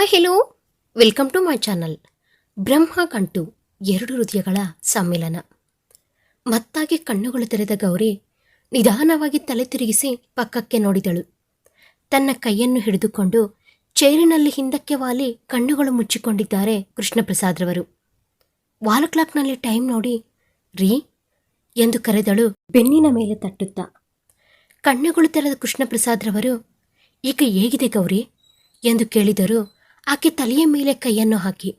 Hi hello welcome to my channel ಬ್ರಹ್ಮ ಕಂಟು, ಎರಡು ಹೃದಯಗಳ ಸಮ್ಮಿಲನ. ಮತ್ತಾಗಿ ಕಣ್ಣುಗಳು ತೆರೆದ ಗೌರಿ ನಿಧಾನವಾಗಿ ತಲೆ ತಿರುಗಿಸಿ ಪಕ್ಕಕ್ಕೆ ನೋಡಿದಳು. ತನ್ನ ಕೈಯನ್ನು ಹಿಡಿದುಕೊಂಡು ಚೇರಿನಲ್ಲಿ ಹಿಂದಕ್ಕೆ ವಾಲಿ ಕಣ್ಣುಗಳು ಮುಚ್ಚಿಕೊಂಡಿದ್ದಾರೆ ಕೃಷ್ಣಪ್ರಸಾದ್ರವರು. ವಾಲ್ ಕ್ಲಾಕ್ನಲ್ಲಿ ಟೈಮ್ ನೋಡಿ, ರೀ, ಎಂದು ಕರೆದಳು ಬೆನ್ನಿನ ಮೇಲೆ ತಟ್ಟುತ್ತಾ. ಕಣ್ಣುಗಳು ತೆರೆದ ಕೃಷ್ಣಪ್ರಸಾದ್ರವರು, ಈಗ ಹೇಗಿದೆ ಗೌರಿ? ಎಂದು ಕೇಳಿದರು ಆಕೆ ತಲೆಯ ಮೇಲೆ ಕೈಯನ್ನು ಹಾಕಿ,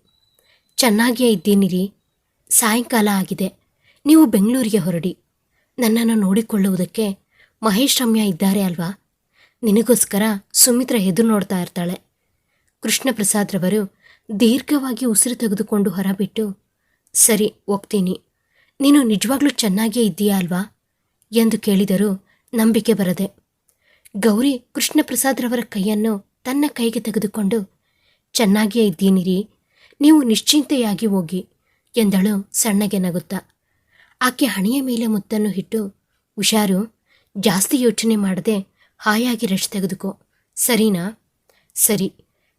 ಚೆನ್ನಾಗಿಯೇ ಇದ್ದೀನಿರಿ. ಸಾಯಂಕಾಲ ಆಗಿದೆ. ನೀವು ಬೆಂಗಳೂರಿಗೆ ಹೊರಡಿ. ನನ್ನನ್ನು ನೋಡಿಕೊಳ್ಳುವುದಕ್ಕೆ ಮಹೇಶ್ ರಮ್ಯ ಇದ್ದಾರೆ ಅಲ್ವಾ? ನಿನಗೋಸ್ಕರ ಸುಮಿತ್ರ ಎದುರು ನೋಡ್ತಾ ಇರ್ತಾಳೆ. ಕೃಷ್ಣಪ್ರಸಾದ್ರವರು ದೀರ್ಘವಾಗಿ ಉಸಿರು ತೆಗೆದುಕೊಂಡು ಹೊರಬಿಟ್ಟು, ಸರಿ, ಹೋಗ್ತೀನಿ. ನೀನು ನಿಜವಾಗ್ಲೂ ಚೆನ್ನಾಗಿಯೇ ಇದ್ದೀಯಾ ಅಲ್ವಾ? ಎಂದು ಕೇಳಿದರು ನಂಬಿಕೆ ಬರದೆ, ಗೌರಿ ಕೃಷ್ಣಪ್ರಸಾದ್ರವರ ಕೈಯನ್ನು ತನ್ನ ಕೈಗೆ ತೆಗೆದುಕೊಂಡು ಚೆನ್ನಾಗಿಯೇ ಇದ್ದೀನಿರಿ. ನೀವು ನಿಶ್ಚಿಂತೆಯಾಗಿ ಹೋಗಿ. ಎಂದಳು ಸಣ್ಣಗೆ ನಗುತ್ತಾ. ಆಕೆ ಹಣೆಯ ಮೇಲೆ ಮುತ್ತನ್ನು ಇಟ್ಟು, ಹುಷಾರು, ಜಾಸ್ತಿ ಯೋಚನೆ ಮಾಡದೆ ಹಾಯಾಗಿ ರಶ್ ತೆಗೆದುಕೋ. ಸರಿನಾ? ಸರಿ,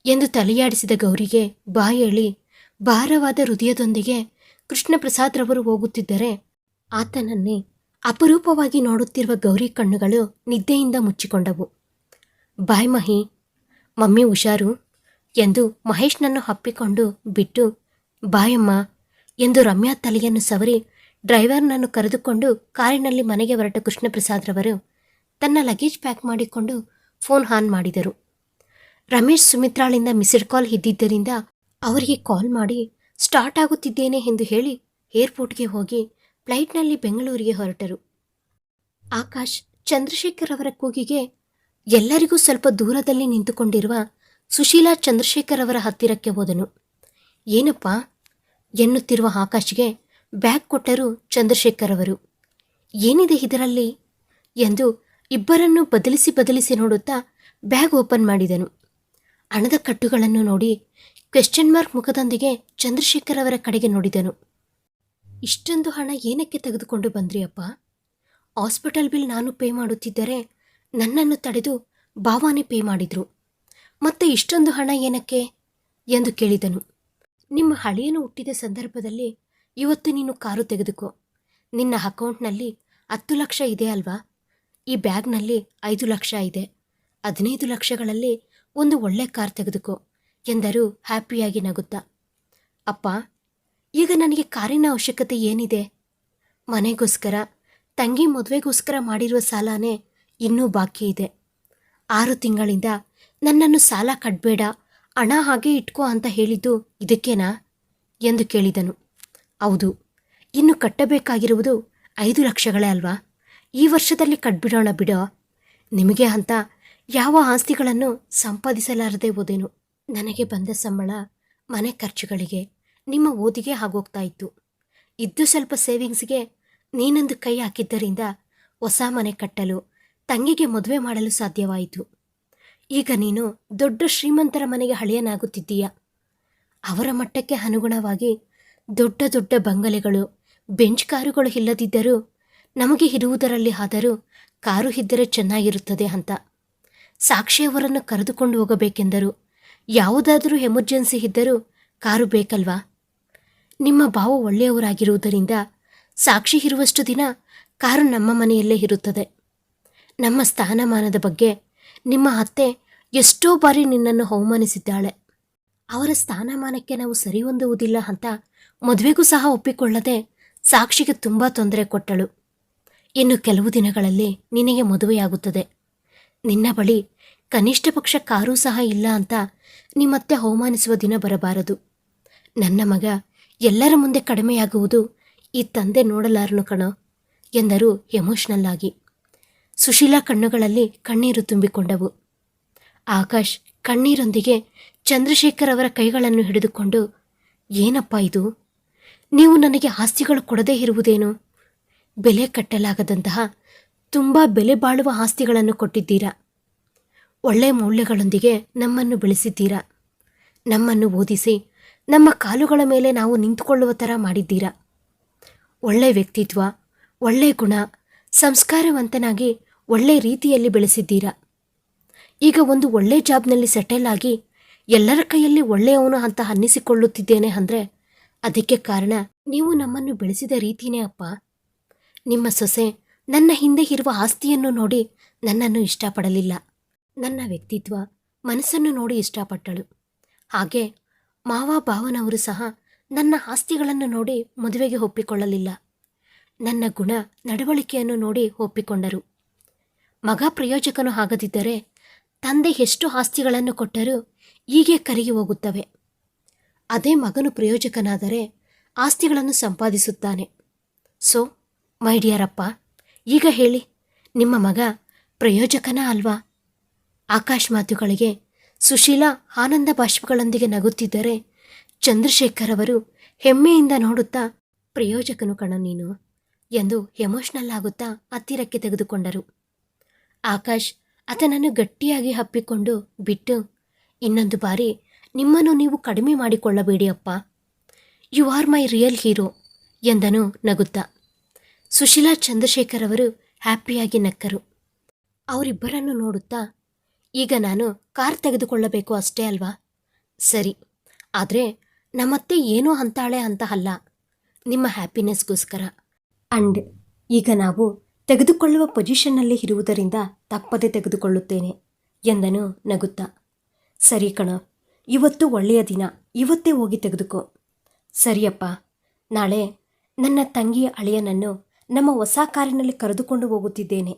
ಎಂದು ತಲೆಯಾಡಿಸಿದ ಗೌರಿಗೆ ಬಾಯೇಳಿ ಭಾರವಾದ ಹೃದಯದೊಂದಿಗೆ ಕೃಷ್ಣಪ್ರಸಾದ್ರವರು ಹೋಗುತ್ತಿದ್ದರೆ ಆತನನ್ನೇ ಅಪರೂಪವಾಗಿ ನೋಡುತ್ತಿರುವ ಗೌರಿ ಕಣ್ಣುಗಳು ನಿದ್ದೆಯಿಂದ ಮುಚ್ಚಿಕೊಂಡವು. ಬಾಯ್ ಮಹಿ, ಮಮ್ಮಿ ಹುಷಾರು ಎಂದು ಮಹೇಶ್ನನ್ನು ಹಪ್ಪಿಕೊಂಡು ಬಿಟ್ಟು, ಬಾಯಮ್ಮ, ಎಂದು ರಮ್ಯಾ ತಲೆಯನ್ನು ಸವರಿ ಡ್ರೈವರ್ನನ್ನು ಕರೆದುಕೊಂಡು ಕಾರಿನಲ್ಲಿ ಮನೆಗೆ ಹೊರಟ ಕೃಷ್ಣಪ್ರಸಾದ್ರವರು ತನ್ನ ಲಗೇಜ್ ಪ್ಯಾಕ್ ಮಾಡಿಕೊಂಡು ಫೋನ್ ಆನ್ ಮಾಡಿದರು. ರಮೇಶ್ ಸುಮಿತ್ರಾಳಿಂದ ಮಿಸ್ಡ್ ಕಾಲ್ ಇದ್ದಿದ್ದರಿಂದ ಅವರಿಗೆ ಕಾಲ್ ಮಾಡಿ, ಸ್ಟಾರ್ಟ್ ಆಗುತ್ತಿದ್ದೇನೆ ಎಂದು ಹೇಳಿ ಏರ್ಪೋರ್ಟ್ಗೆ ಹೋಗಿ ಫ್ಲೈಟ್ನಲ್ಲಿ ಬೆಂಗಳೂರಿಗೆ ಹೊರಟರು. ಆಕಾಶ್ ಚಂದ್ರಶೇಖರ್ ಅವರ ಕೂಗಿಗೆ ಎಲ್ಲರಿಗೂ ಸ್ವಲ್ಪ ದೂರದಲ್ಲಿ ನಿಂತುಕೊಂಡಿರುವ ಸುಶೀಲಾ ಚಂದ್ರಶೇಖರ್ ಅವರ ಹತ್ತಿರಕ್ಕೆ ಹೋದನು. ಏನಪ್ಪ? ಎನ್ನುತ್ತಿರುವ ಆಕಾಶ್ಗೆ ಬ್ಯಾಗ್ ಕೊಟ್ಟರು ಚಂದ್ರಶೇಖರ್ ಅವರು. ಏನಿದೆ ಇದರಲ್ಲಿ? ಎಂದು ಇಬ್ಬರನ್ನು ಬದಲಿಸಿ ಬದಲಿಸಿ ನೋಡುತ್ತಾ ಬ್ಯಾಗ್ ಓಪನ್ ಮಾಡಿದನು. ಹಣದ ಕಟ್ಟುಗಳನ್ನು ನೋಡಿ ಕ್ವೆಶ್ಚನ್ ಮಾರ್ಕ್ ಮುಖದೊಂದಿಗೆ ಚಂದ್ರಶೇಖರ್ ಅವರ ಕಡೆಗೆ ನೋಡಿದನು. ಇಷ್ಟೊಂದು ಹಣ ಏನಕ್ಕೆ ತೆಗೆದುಕೊಂಡು ಬಂದ್ರಿ ಅಪ್ಪ ಹಾಸ್ಪಿಟಲ್ ಬಿಲ್ ನಾನು ಪೇ ಮಾಡುತ್ತಿದ್ದರೆ ನನ್ನನ್ನು ತಡೆದು ಭಾವಾನೆ ಪೇ ಮಾಡಿದ್ರು. ಮತ್ತೆ ಇಷ್ಟೊಂದು ಹಣ ಏನಕ್ಕೆ? ಎಂದು ಕೇಳಿದನು. ನಿಮ್ಮ ಹಳೆಯನು ಹುಟ್ಟಿದ ಸಂದರ್ಭದಲ್ಲಿ ಇವತ್ತು ನೀನು ಕಾರು ತೆಗೆದುಕೋ. ನಿನ್ನ ಅಕೌಂಟ್ನಲ್ಲಿ ಹತ್ತು ಲಕ್ಷ ಇದೆ ಅಲ್ವಾ? ಈ ಬ್ಯಾಗ್ನಲ್ಲಿ ಐದು ಲಕ್ಷ ಇದೆ. ಹದಿನೈದು ಲಕ್ಷಗಳಲ್ಲಿ ಒಂದು ಒಳ್ಳೆ ಕಾರ್ ತೆಗೆದುಕೋ ಎಂದರು ಹ್ಯಾಪಿಯಾಗಿ ನಗುತ್ತಾ. ಅಪ್ಪ, ಈಗ ನನಗೆ ಕಾರಿನ ಅವಶ್ಯಕತೆ ಏನಿದೆ? ಮನೆಗೋಸ್ಕರ, ತಂಗಿ ಮದುವೆಗೋಸ್ಕರ ಮಾಡಿರುವ ಸಾಲನೇ ಇನ್ನೂ ಬಾಕಿ ಇದೆ ಆರು ತಿಂಗಳಿಂದ ನನ್ನನ್ನು ಸಾಲ ಕಟ್ಬೇಡ, ಹಣ ಹಾಗೆ ಇಟ್ಕೋ ಅಂತ ಹೇಳಿದ್ದು ಇದಕ್ಕೇನಾ? ಎಂದು ಕೇಳಿದನು. ಹೌದು, ಇನ್ನು ಕಟ್ಟಬೇಕಾಗಿರುವುದು ಐದು ಲಕ್ಷಗಳೇ ಅಲ್ವಾ? ಈ ವರ್ಷದಲ್ಲಿ ಕಟ್ಬಿಡೋಣ ಬಿಡೋ. ನಿಮಗೆ ಅಂತ ಯಾವ ಆಸ್ತಿಗಳನ್ನು ಸಂಪಾದಿಸಲಾರದೆ ಓದೇನು ನನಗೆ ಬಂದ ಸಂಬಳ ಮನೆ ಖರ್ಚುಗಳಿಗೆ, ನಿಮ್ಮ ಓದಿಗೆ ಆಗೋಗ್ತಾ ಇತ್ತು. ಇದ್ದು ಸ್ವಲ್ಪ ಸೇವಿಂಗ್ಸ್ಗೆ ನೀನೊಂದು ಕೈ ಹಾಕಿದ್ದರಿಂದ ಹೊಸ ಮನೆ ಕಟ್ಟಲು, ತಂಗಿಗೆ ಮದುವೆ ಮಾಡಲು ಸಾಧ್ಯವಾಯಿತು. ಈಗ ನೀನು ದೊಡ್ಡ ಶ್ರೀಮಂತರ ಮನೆಗೆ ಹಳೆಯನಾಗುತ್ತಿದ್ದೀಯ? ಅವರ ಮಟ್ಟಕ್ಕೆ ಅನುಗುಣವಾಗಿ ದೊಡ್ಡ ದೊಡ್ಡ ಬಂಗಲೆಗಳು, ಬೆಂಚ್ ಕಾರುಗಳು ಇಲ್ಲದಿದ್ದರೂ ನಮಗೆ ಇರುವುದರಲ್ಲಿ ಆದರೂ ಕಾರು ಇದ್ದರೆ ಚೆನ್ನಾಗಿರುತ್ತದೆ ಅಂತ. ಸಾಕ್ಷಿಯವರನ್ನು ಕರೆದುಕೊಂಡು ಹೋಗಬೇಕೆಂದರು. ಯಾವುದಾದರೂ ಎಮರ್ಜೆನ್ಸಿ ಇದ್ದರೂ ಕಾರು ಬೇಕಲ್ವಾ? ನಿಮ್ಮ ಭಾವ ಒಳ್ಳೆಯವರಾಗಿರುವುದರಿಂದ ಸಾಕ್ಷಿ ಇರುವಷ್ಟು ದಿನ ಕಾರು ನಮ್ಮ ಮನೆಯಲ್ಲೇ ಇರುತ್ತದೆ. ನಮ್ಮ ಸ್ಥಾನಮಾನದ ಬಗ್ಗೆ ನಿಮ್ಮ ಅತ್ತೆ ಎಷ್ಟೋ ಬಾರಿ ನಿನ್ನನ್ನು ಅವಮಾನಿಸಿದ್ದಾಳೆ. ಅವರ ಸ್ಥಾನಮಾನಕ್ಕೆ ನಾವು ಸರಿ ಹೊಂದುವುದಿಲ್ಲ ಅಂತ ಮದುವೆಗೂ ಸಹ ಒಪ್ಪಿಕೊಳ್ಳದೆ ಸಾಕ್ಷಿಗೆ ತುಂಬ ತೊಂದರೆ ಕೊಟ್ಟಳು. ಇನ್ನು ಕೆಲವು ದಿನಗಳಲ್ಲಿ ನಿನಗೆ ಮದುವೆಯಾಗುತ್ತದೆ. ನಿನ್ನ ಬಳಿ ಕನಿಷ್ಠ ಪಕ್ಷ ಕಾರೂ ಸಹ ಇಲ್ಲ ಅಂತ ನಿಮ್ಮತ್ತೆ ಅವಮಾನಿಸುವ ದಿನ ಬರಬಾರದು. ನನ್ನ ಮಗ ಎಲ್ಲರ ಮುಂದೆ ಕಡಿಮೆಯಾಗುವುದು ಈ ತಂದೆ ನೋಡಲಾರನು ಕಣ ಎಂದರು ಎಮೋಷನಲ್ ಆಗಿ ಸುಶೀಲಾ ಕಣ್ಣುಗಳಲ್ಲಿ ಕಣ್ಣೀರು ತುಂಬಿಕೊಂಡವು. ಆಕಾಶ್ ಕಣ್ಣೀರೊಂದಿಗೆ ಚಂದ್ರಶೇಖರ್ ಅವರ ಕೈಗಳನ್ನು ಹಿಡಿದುಕೊಂಡು, ಏನಪ್ಪ ಇದು? ನೀವು ನನಗೆ ಆಸ್ತಿಗಳು ಕೊಡದೇ ಇರುವುದೇನು? ಬೆಲೆ ಕಟ್ಟಲಾಗದಂತಹ ತುಂಬ ಬೆಲೆ ಬಾಳುವ ಆಸ್ತಿಗಳನ್ನು ಕೊಟ್ಟಿದ್ದೀರಾ? ಒಳ್ಳೆ ಮೌಲ್ಯಗಳೊಂದಿಗೆ ನಮ್ಮನ್ನು ಬೆಳೆಸಿದ್ದೀರಾ? ನಮ್ಮನ್ನು ಓದಿಸಿ, ನಮ್ಮ ಕಾಲುಗಳ ಮೇಲೆ ನಾವು ನಿಂತುಕೊಳ್ಳುವ ಥರ ಮಾಡಿದ್ದೀರಾ? ಒಳ್ಳೆ ವ್ಯಕ್ತಿತ್ವ, ಒಳ್ಳೆ ಗುಣ, ಸಂಸ್ಕಾರವಂತನಾಗಿ ಒಳ್ಳೆ ರೀತಿಯಲ್ಲಿ ಬೆಳೆಸಿದ್ದೀರಾ? ಈಗ ಒಂದು ಒಳ್ಳೆ ಜಾಬ್ನಲ್ಲಿ ಸೆಟಲ್ ಆಗಿ ಎಲ್ಲರ ಕೈಯಲ್ಲಿ ಒಳ್ಳೆಯವನು ಅಂತ ಅನ್ನಿಸಿಕೊಳ್ಳುತ್ತಿದ್ದೇನೆ ಅಂದರೆ ಅದಕ್ಕೆ ಕಾರಣ ನೀವು ನಮ್ಮನ್ನು ಬೆಳೆಸಿದ ರೀತಿನೇ ಅಪ್ಪ. ನಿಮ್ಮ ಸೊಸೆ ನನ್ನ ಹಿಂದೆ ಇರುವ ಆಸ್ತಿಯನ್ನು ನೋಡಿ ನನ್ನನ್ನು ಇಷ್ಟಪಡಲಿಲ್ಲ. ನನ್ನ ವ್ಯಕ್ತಿತ್ವ ಮನಸ್ಸನ್ನು ನೋಡಿ ಇಷ್ಟಪಟ್ಟಳು. ಹಾಗೆ ಮಾವ ಭಾವನವರು ಸಹ ನನ್ನ ಆಸ್ತಿಗಳನ್ನು ನೋಡಿ ಮದುವೆಗೆ ಒಪ್ಪಿಕೊಳ್ಳಲಿಲ್ಲ. ನನ್ನ ಗುಣ, ನಡವಳಿಕೆಯನ್ನು ನೋಡಿ ಒಪ್ಪಿಕೊಂಡರು. ಮಗ ಪ್ರಯೋಜಕನು ಆಗದಿದ್ದರೆ ತಂದೆ ಎಷ್ಟು ಆಸ್ತಿಗಳನ್ನು ಕೊಟ್ಟರೂ ಹೀಗೆ ಕರಗಿ ಹೋಗುತ್ತವೆ. ಅದೇ ಮಗನು ಪ್ರಯೋಜಕನಾದರೆ ಆಸ್ತಿಗಳನ್ನು ಸಂಪಾದಿಸುತ್ತಾನೆ. ಸೊ, ಮೈ ಡಿಯರಪ್ಪ ಈಗ ಹೇಳಿ, ನಿಮ್ಮ ಮಗ ಪ್ರಯೋಜಕನ ಅಲ್ವಾ? ಆಕಾಶ್ ಮಾತುಗಳಿಗೆ ಸುಶೀಲಾ ಆನಂದ ಬಾಷ್ಪಗಳೊಂದಿಗೆ ನಗುತ್ತಿದ್ದರೆ ಚಂದ್ರಶೇಖರ್ ಅವರು ಹೆಮ್ಮೆಯಿಂದ ನೋಡುತ್ತಾ, ಪ್ರಯೋಜಕನು ಕಣ ನೀನು ಎಂದು ಎಮೋಷನಲ್ ಆಗುತ್ತಾ ಹತ್ತಿರಕ್ಕೆ ತೆಗೆದುಕೊಂಡರು. ಆಕಾಶ್ ಆತನನ್ನು ಗಟ್ಟಿಯಾಗಿ ಹಪ್ಪಿಕೊಂಡು ಬಿಟ್ಟು, ಇನ್ನೊಂದು ಬಾರಿ ನಿಮ್ಮನ್ನು ನೀವು ಕಡಿಮೆ ಮಾಡಿಕೊಳ್ಳಬೇಡಿ ಅಪ್ಪ. You are my real hero ಎಂದನು ನಗುತ್ತಾ. ಸುಶೀಲಾ ಚಂದ್ರಶೇಖರ್ ಅವರು ಹ್ಯಾಪಿಯಾಗಿ ನಕ್ಕರು. ಅವರಿಬ್ಬರನ್ನು ನೋಡುತ್ತಾ, ಈಗ ನಾನು ಕಾರ್ ತೆಗೆದುಕೊಳ್ಳಬೇಕು ಅಷ್ಟೇ ಅಲ್ವಾ? ಸರಿ, ಆದರೆ ನಮ್ಮತ್ತೆ ಏನೋ ಅಂತಾಳೆ ಅಂತ ಅಲ್ಲ. ನಿಮ್ಮ ಹ್ಯಾಪಿನೆಸ್ಗೋಸ್ಕರ. ಅಂಡ್ ಈಗ ನಾವು ತೆಗೆದುಕೊಳ್ಳುವ ಪೊಸಿಷನ್ನಲ್ಲಿ ಇರುವುದರಿಂದ ತಪ್ಪದೆ ತೆಗೆದುಕೊಳ್ಳುತ್ತೇನೆ, ಎಂದನು ನಗುತ್ತಾ. ಸರಿ ಕಣ, ಇವತ್ತು ಒಳ್ಳೆಯ ದಿನ, ಇವತ್ತೇ ಹೋಗಿ ತೆಗೆದುಕೋ. ಸರಿಯಪ್ಪ, ನಾಳೆ ನನ್ನ ತಂಗಿಯ ಅಳಿಯನನ್ನು ನಮ್ಮ ಹೊಸ ಕಾರಿನಲ್ಲಿ ಕರೆದುಕೊಂಡು ಹೋಗುತ್ತಿದ್ದೇನೆ,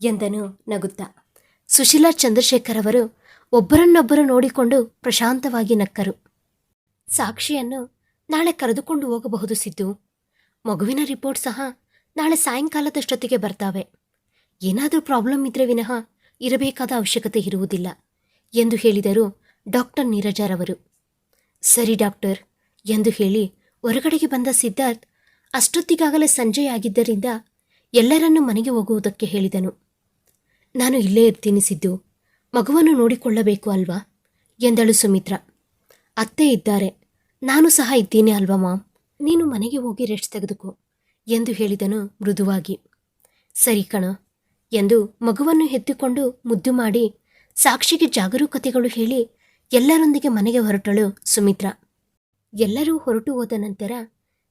ಎಂದನು ನಗುತ್ತಾ. ಸುಶೀಲಾ ಚಂದ್ರಶೇಖರ್ ಅವರು ಒಬ್ಬರನ್ನೊಬ್ಬರು ನೋಡಿಕೊಂಡು ಪ್ರಶಾಂತವಾಗಿ ನಕ್ಕರು. ಸಾಕ್ಷಿಯನ್ನು ನಾಳೆ ಕರೆದುಕೊಂಡು ಹೋಗಬಹುದು ಸಿದ್ದು. ಮಗುವಿನ ರಿಪೋರ್ಟ್ ಸಹ ನಾಳೆ ಸಾಯಂಕಾಲದಷ್ಟೊತ್ತಿಗೆ ಬರ್ತಾವೆ. ಏನಾದರೂ ಪ್ರಾಬ್ಲಮ್ ಇದ್ರೆ ವಿನಃ ಇರಬೇಕಾದ ಅವಶ್ಯಕತೆ ಇರುವುದಿಲ್ಲ ಎಂದು ಹೇಳಿದರು ಡಾಕ್ಟರ್ ನೀರಜಾರವರು ಸರಿ ಡಾಕ್ಟರ್ ಎಂದು ಹೇಳಿ ಹೊರಗಡೆಗೆ ಬಂದ ಸಿದ್ಧಾರ್ಥ್ ಅಷ್ಟೊತ್ತಿಗಾಗಲೇ ಸಂಜೆಯಾಗಿದ್ದರಿಂದ ಎಲ್ಲರನ್ನೂ ಮನೆಗೆ ಹೋಗುವುದಕ್ಕೆ ಹೇಳಿದನು. ನಾನು ಇಲ್ಲೇ ಇರ್ತೀನಿ ಸಿದ್ದು, ಮಗುವನ್ನು ನೋಡಿಕೊಳ್ಳಬೇಕು ಅಲ್ವಾ? ಎಂದಳು ಸುಮಿತ್ರ. ಅತ್ತೆ ಇದ್ದಾರೆ, ನಾನು ಸಹ ಇದ್ದೀನಿ ಅಲ್ವಾ ಮಾಮ್? ನೀನು ಮನೆಗೆ ಹೋಗಿ ರೆಸ್ಟ್ ತೆಗೆದುಕೋ. ಎಂದು ಹೇಳಿದನು ಮೃದುವಾಗಿ. ಸರಿ ಕಣ. ಎಂದು ಮಗುವನ್ನು ಎತ್ತಿಕೊಂಡು ಮುದ್ದು ಮಾಡಿ ಸಾಕ್ಷಿಗೆ ಜಾಗರೂಕತೆಗಳು ಹೇಳಿ ಎಲ್ಲರೊಂದಿಗೆ ಮನೆಗೆ ಹೊರಟಳು ಸುಮಿತ್ರ. ಎಲ್ಲರೂ ಹೊರಟು ಹೋದ ನಂತರ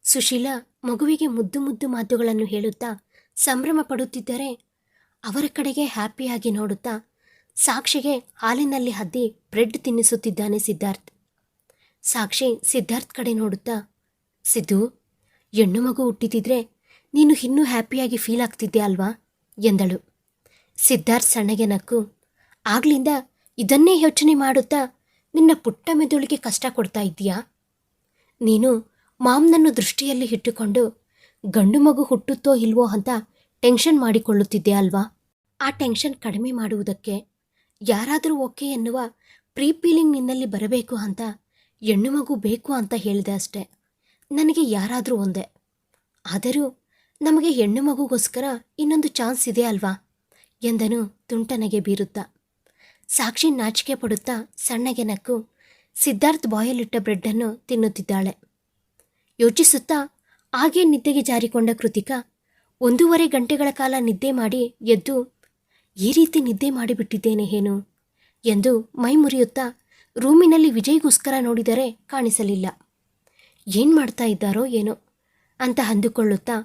ಸುಶೀಲಾ ಮಗುವಿಗೆ ಮುದ್ದು ಮುದ್ದು ಮಾತುಗಳನ್ನು ಹೇಳುತ್ತಾ ಸಂಭ್ರಮ ಪಡುತ್ತಿದ್ದರೆ ಅವರ ಕಡೆಗೆ ಹ್ಯಾಪಿಯಾಗಿ ನೋಡುತ್ತಾ ಸಾಕ್ಷಿಗೆ ಹಾಲಿನಲ್ಲಿ ಹದ್ದಿ ಬ್ರೆಡ್ ತಿನ್ನಿಸುತ್ತಿದ್ದಾನೆ ಸಿದ್ಧಾರ್ಥ್. ಸಾಕ್ಷಿ ಸಿದ್ಧಾರ್ಥ್ ಕಡೆ ನೋಡುತ್ತಾ, ಸಿದ್ದು ಹೆಣ್ಣು ಮಗು ಹುಟ್ಟಿತಿದ್ರೆ ನೀನು ಇನ್ನೂ ಹ್ಯಾಪಿಯಾಗಿ ಫೀಲ್ ಆಗ್ತಿದ್ದೆ ಅಲ್ವಾ? ಎಂದಳು. ಸಿದ್ಧಾರ್ಥ್ ಸಣ್ಣಗೆ ನಕ್ಕು. ಆಗ್ಲಿಂದ ಇದನ್ನೇ ಯೋಚನೆ ಮಾಡುತ್ತಾ ನಿನ್ನ ಪುಟ್ಟ ಮೆದುಳಿಗೆ ಕಷ್ಟ ಕೊಡ್ತಾ ಇದ್ದೀಯಾ? ನೀನು ಮಾಮ್ನನ್ನು ದೃಷ್ಟಿಯಲ್ಲಿ ಇಟ್ಟುಕೊಂಡು ಗಂಡು ಮಗು ಹುಟ್ಟುತ್ತೋ ಇಲ್ವೋ ಅಂತ ಟೆನ್ಷನ್ ಮಾಡಿಕೊಳ್ಳುತ್ತಿದ್ದೆ ಅಲ್ವಾ? ಆ ಟೆನ್ಷನ್ ಕಡಿಮೆ ಮಾಡುವುದಕ್ಕೆ ಯಾರಾದರೂ ಓಕೆ ಎನ್ನುವ ಪ್ರೀ ಫೀಲಿಂಗ್ ನಿನ್ನಲ್ಲಿ ಬರಬೇಕು ಅಂತ ಹೆಣ್ಣು ಮಗು ಬೇಕು ಅಂತ ಹೇಳಿದೆ ಅಷ್ಟೆ. ನನಗೆ ಯಾರಾದರೂ ಒಂದೇ. ಆದರೂ ನಮಗೆ ಹೆಣ್ಣು ಮಗುಗೋಸ್ಕರ ಇನ್ನೊಂದು ಚಾನ್ಸ್ ಇದೆ ಅಲ್ವಾ? ಎಂದನು ತುಂಟನಗೆ ಬೀರುತ್ತಾ. ಸಾಕ್ಷಿ ನಾಚಿಕೆ ಪಡುತ್ತಾ ಸಣ್ಣಗೆ ನಕ್ಕು ಸಿದ್ಧಾರ್ಥ್ ಬಾಯಲ್ಲಿಟ್ಟ ಬ್ರೆಡ್ಡನ್ನು ತಿನ್ನುತ್ತಿದ್ದಾಳೆ. ಯೋಚಿಸುತ್ತಾ ಹಾಗೆ ನಿದ್ದೆಗೆ ಜಾರಿಕೊಂಡ ಕೃತಿಕಾ ಒಂದೂವರೆ ಗಂಟೆಗಳ ಕಾಲ ನಿದ್ದೆ ಮಾಡಿ ಎದ್ದು, ಈ ರೀತಿ ನಿದ್ದೆ ಮಾಡಿಬಿಟ್ಟಿದ್ದೇನೆ ಏನು ಎಂದು ಮೈ ಮುರಿಯುತ್ತಾ ರೂಮಿನಲ್ಲಿ ವಿಜಯ್ಗೋಸ್ಕರ ನೋಡಿದರೆ ಕಾಣಿಸಲಿಲ್ಲ. ಏನು ಮಾಡ್ತಾ ಇದ್ದಾರೋ ಏನೋ ಅಂತ ಅಂದುಕೊಳ್ಳುತ್ತಾ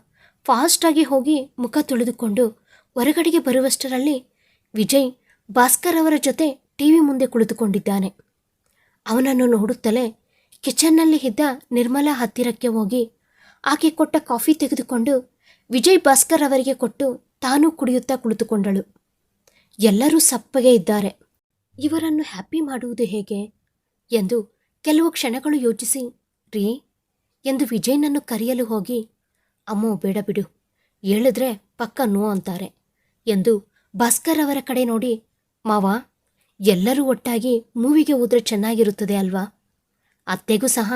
ಫಾಸ್ಟಾಗಿ ಹೋಗಿ ಮುಖ ತೊಳೆದುಕೊಂಡು ಹೊರಗಡೆಗೆ ಬರುವಷ್ಟರಲ್ಲಿ ವಿಜಯ್ ಭಾಸ್ಕರ್ ಅವರ ಜೊತೆ ಟಿವಿ ಮುಂದೆ ಕುಳಿತುಕೊಂಡಿದ್ದಾನೆ. ಅವನನ್ನು ನೋಡುತ್ತಲೇ ಕಿಚನ್ನಲ್ಲಿ ಇದ್ದ ನಿರ್ಮಲಾ ಹತ್ತಿರಕ್ಕೆ ಹೋಗಿ ಆಕೆ ಕೊಟ್ಟ ಕಾಫಿ ತೆಗೆದುಕೊಂಡು ವಿಜಯ್ ಭಾಸ್ಕರ್ ಅವರಿಗೆ ಕೊಟ್ಟು ತಾನೂ ಕುಡಿಯುತ್ತಾ ಕುಳಿತುಕೊಂಡಳು. ಎಲ್ಲರೂ ಸಪ್ಪಗೆ ಇದ್ದಾರೆ. ಇವರನ್ನು ಹ್ಯಾಪಿ ಮಾಡುವುದು ಹೇಗೆ ಎಂದು ಕೆಲವು ಕ್ಷಣಗಳು ಯೋಚಿಸಿ, ರೀ ಎಂದು ವಿಜಯ್ನನ್ನು ಕರೆಯಲು ಹೋಗಿ, ಅಮ್ಮೋ, ಬೇಡ ಬಿಡು, ಹೇಳಿದ್ರೆ ಪಕ್ಕ ನೋ ಅಂತಾರೆ ಎಂದು ಭಾಸ್ಕರ್ ಅವರ ಕಡೆ ನೋಡಿ, ಮಾವ, ಎಲ್ಲರೂ ಒಟ್ಟಾಗಿ ಮೂವಿಗೆ ಹೋದ್ರೆ ಚೆನ್ನಾಗಿರುತ್ತದೆ ಅಲ್ವಾ? ಅತ್ತೆಗೂ ಸಹ